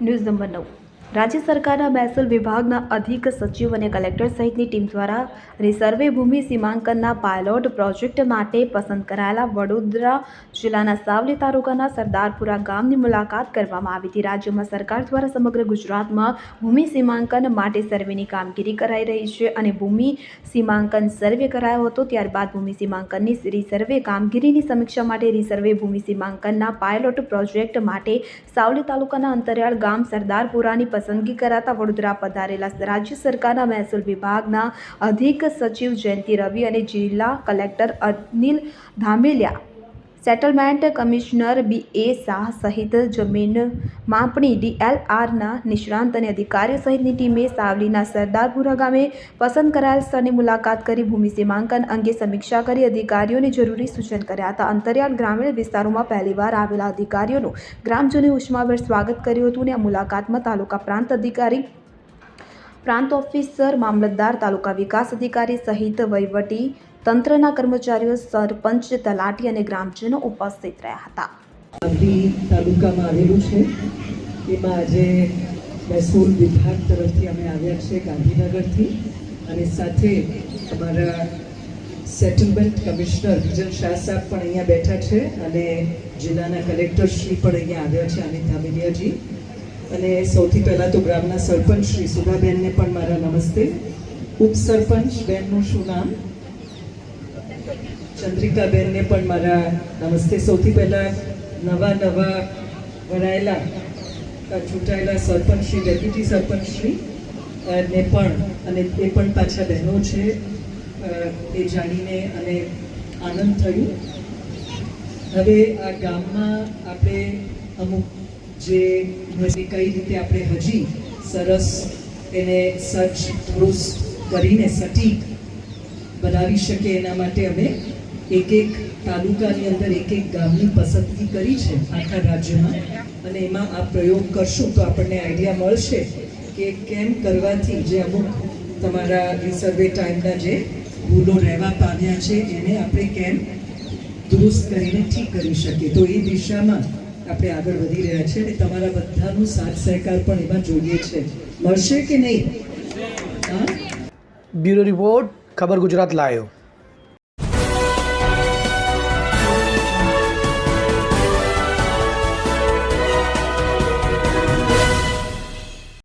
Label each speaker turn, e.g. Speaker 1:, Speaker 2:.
Speaker 1: news number 9 રાજ્ય સરકારના મહેસૂલ વિભાગના અધિક સચિવ અને કલેક્ટર સહિતની ટીમ દ્વારા રિસર્વે ભૂમિ સીમાંકનના પાયલોટ પ્રોજેક્ટ માટે પસંદ કરાયેલા વડોદરા જિલ્લાના સાવલી તાલુકાના સરદારપુરા ગામની મુલાકાત કરવામાં આવી હતી. રાજ્યમાં સરકાર દ્વારા સમગ્ર ગુજરાતમાં ભૂમિ સીમાંકન માટે સર્વેની કામગીરી કરાઈ રહી છે અને ભૂમિ સીમાંકન સર્વે કરાયો હતો ત્યારબાદ ભૂમિ સીમાંકનની રિસર્વે કામગીરીની સમીક્ષા માટે રિસર્વે ભૂમિ સીમાંકનના પાયલોટ પ્રોજેક્ટ માટે સાવલી તાલુકાના અંતરિયાળ ગામ સરદારપુરાની પસંદગી કરાતા વડોદરા પધારેલા રાજ્ય સરકારના મહેસૂલ વિભાગના અધિક સચિવ જયંતિ રવિ અને જિલ્લા collector Anil Dhameliya settlement commissioner B A Shah સહિત જમીન માપણી ડીએલઆરના નિષ્ણાંત અને અધિકારીઓ સહિતની ટીમે સાવલીના સરદારપુરા ગામે પસંદ કરાયેલ સ્થળની મુલાકાત કરી ભૂમિ સીમાંકન અંગે સમીક્ષા કરી અધિકારીઓને જરૂરી સૂચન કર્યા હતા. અંતરિયાળ ગ્રામીણ વિસ્તારોમાં પહેલીવાર આવેલા અધિકારીઓનું ગ્રામજનોએ ઉષ્માભેર સ્વાગત કર્યું હતું અને આ મુલાકાતમાં તાલુકા પ્રાંત અધિકારી, પ્રાંત ઓફિસર, મામલતદાર, તાલુકા વિકાસ અધિકારી સહિત વહીવટી તંત્રના કર્મચારીઓ, સરપંચ, તલાટી અને ગ્રામજનો ઉપસ્થિત રહ્યા હતા.
Speaker 2: તાલુકામાં આવેલું છે. એમાં આજે મહેસૂલ વિભાગ તરફથી અમે આવ્યા છે ગાંધીનગરથી અને સાથે અમારા સેટલમેન્ટ કમિશનર વિજન શાહ સાહેબ પણ અહીંયા બેઠા છે અને જિલ્લાના કલેક્ટર શ્રી પણ અહીંયા આવ્યા છે અનિત ધામેલિયાજી અને સૌથી પહેલાં તો ગ્રામના સરપંચ શ્રી સુભાબેનને પણ મારા નમસ્તે. ઉપસરપંચ બેનનું શું નામ? ચંદ્રિકાબેનને પણ મારા નમસ્તે. સૌથી પહેલાં નવા નવા વરાયેલા ચૂંટાયેલા સરપંચ શ્રી ડેપ્યુટી સરપંચ શ્રી ને પણ, અને એ પણ પાછા બહેનો છે. એ જાણીને અને આનંદ થયું. હવે આ ગામમાં આપણે અમુક જે કઈ રીતે આપણે હજી સરસ એને સચ થોડું કરીને સટીક બનાવી શકીએ એના માટે અમે એક એક તાલુકાની અંદર એક એક ગામની પસંદગી કરી છે આખા રાજ્યમાં. અને એમાં આ પ્રયોગ કરશું તો આપણને આઈડિયા મળશે કે કેમ કરવાથી જે અમુક તમારા રિસર્વે ટાઈમના જે ભૂલો રહેવા પામ્યા છે એને આપણે કેમ દુરુસ્ત કરીને ઠીક કરી શકીએ. તો એ દિશામાં આપણે આગળ વધી રહ્યા છે અને તમારા બધાનું સાથ સહકાર પણ એમાં જોઈએ છે. મળશે કે નહીં? હા?
Speaker 3: Bureau report. ખબર ગુજરાત લાયો.